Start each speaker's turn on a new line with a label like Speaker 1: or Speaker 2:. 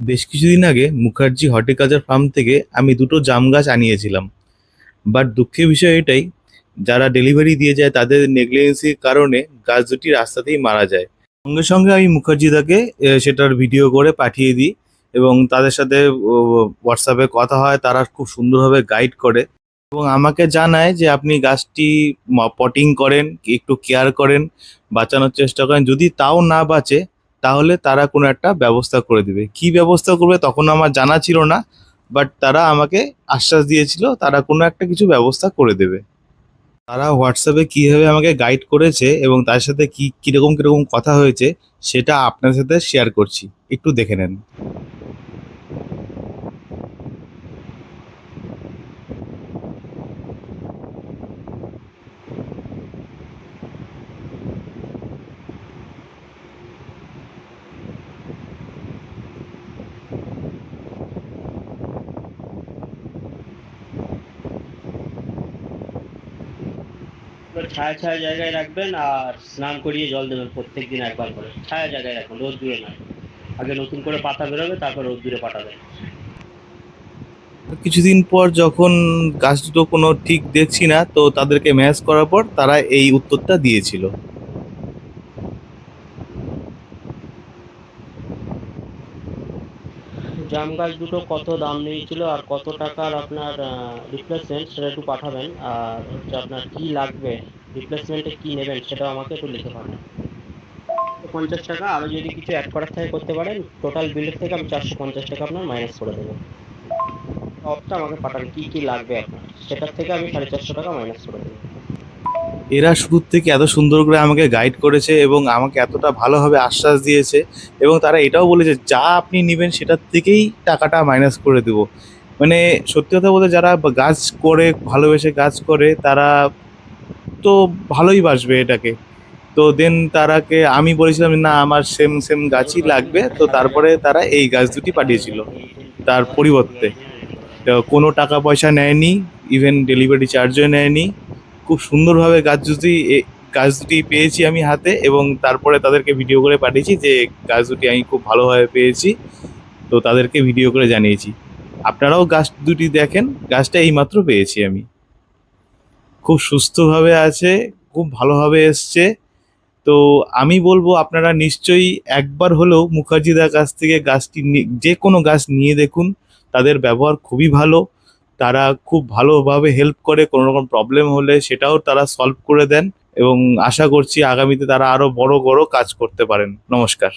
Speaker 1: বেশ কিছুদিন আগে মুখার্জি হর্টিকালচার ফার্ম থেকে আমি দুটো জাম গাছ আনিয়েছিলাম। বাট দুঃখের বিষয় এটাই, যারা ডেলিভারি দিয়ে যায় তাদের নেগলিজেন্সির কারণে গাছ দুটি রাস্তাতেই মারা যায়। সঙ্গে সঙ্গে আমি মুখার্জিদাকে সেটার ভিডিও করে পাঠিয়ে দিই এবং তাদের সাথে হোয়াটসঅ্যাপে কথা হয়, তারা খুব সুন্দরভাবে গাইড করে এবং আমাকে জানায় যে আপনি গাছটি পটিং করেন, একটু কেয়ার করেন, বাঁচানোর চেষ্টা করেন। যদি তাও না বাঁচে তাহলে তারা কোনো একটা ব্যবস্থা করে দেবে। কি ব্যবস্থা করবে তখন আমার জানা ছিল না বাট তারা আমাকে আশ্বাস দিয়েছিল তারা কোনো একটা কিছু ব্যবস্থা করে দেবে। তারা হোয়াটসঅ্যাপে কীভাবে আমাকে গাইড করেছে এবং তার সাথে কী, কীরকম কীরকম কথা হয়েছে সেটা আপনার সাথে শেয়ার করছি। একটু দেখে নেন।
Speaker 2: এবার ছায়া ছায়া জায়গায় রাখবেন আর স্নান করিয়ে জল দেবেন প্রত্যেক দিন একবার করে। ছায়া জায়গায় রাখুন, রোদ দূরে না আগে নতুন করে পাতা বেরোবে, তারপর রোদ দূরে পাঠাবেন।
Speaker 1: কিছুদিন পর যখন গাছ দুটো কোনো ঠিক দেখছি না, তো তাদেরকে ম্যাচ করার পর তারা এই উত্তরটা দিয়েছিল।
Speaker 2: জাম গাছ দুটো কত দাম নিয়েছিল আর কত টাকার আপনার রিপ্লেসমেন্ট সেটা একটু পাঠাবেন। আর হচ্ছে আপনার কি লাগবে রিপ্লেসমেন্টে কি নেবেন সেটাও আমাকে একটু লিখে পাঠান। পঞ্চাশ টাকা আরও যদি কিছু অ্যাড করার থাকে করতে পারেন টোটাল বিলের থেকে আমি চারশো পঞ্চাশ টাকা আপনার মাইনাস করে দেবো। সবটা আমাকে পাঠান, কি কি লাগবে আপনার, সেটার থেকে আমি সাড়ে চারশো টাকা মাইনাস করে দেবো।
Speaker 1: এরা শুরুর থেকে এত সুন্দর করে আমাকে গাইড করেছে এবং আমাকে এতটা ভালোভাবে আশ্বাস দিয়েছে এবং তারা এটাও বলেছে, যা আপনি নেবেন সেটার থেকেই টাকাটা মাইনাস করে দেবো। মানে সত্যি কথা বলতে যারা গাছ করে, ভালোবেসে গাছ করে, তারা তো ভালোই বাসবে এটাকে। তো দেন তারাকে আমি বলেছিলাম না, আমার সেম সেম গাছই লাগবে। তো তারপরে তারা এই গাছ দুটি পাঠিয়েছিল তার পরিবর্তে। কোনো টাকা পয়সা নেয়নি ইভেন ডেলিভারি চার্জও নেয়নি। খুব সুন্দরভাবে গাছ দুটি গাছ দুটি পেয়েছি আমি হাতে এবং তারপরে তাদেরকে ভিডিও করে পাঠিয়েছি যে গাছ দুটি আমি খুব ভালোভাবে পেয়েছি। তো তাদেরকে ভিডিও করে জানিয়েছি। আপনারাও গাছ দুটি দেখেন, গাছটা এইমাত্র পেয়েছি আমি। খুব সুস্থভাবে আছে, খুব ভালোভাবে এসছে। তো আমি বলব আপনারা নিশ্চয়ই একবার হলেও মুখার্জিদার কাছ থেকে গাছটি যে কোনো গাছ নিয়ে দেখুন, তাদের ব্যবহার খুবই ভালো। তারা খুব ভালোভাবে হেল্প করে কোনো রকম প্রবলেম হলে সেটাও তারা সলভ করে দেন এবং আশা করছি আগামীতে তারা আরও বড় বড় কাজ করতে পারেন। নমস্কার।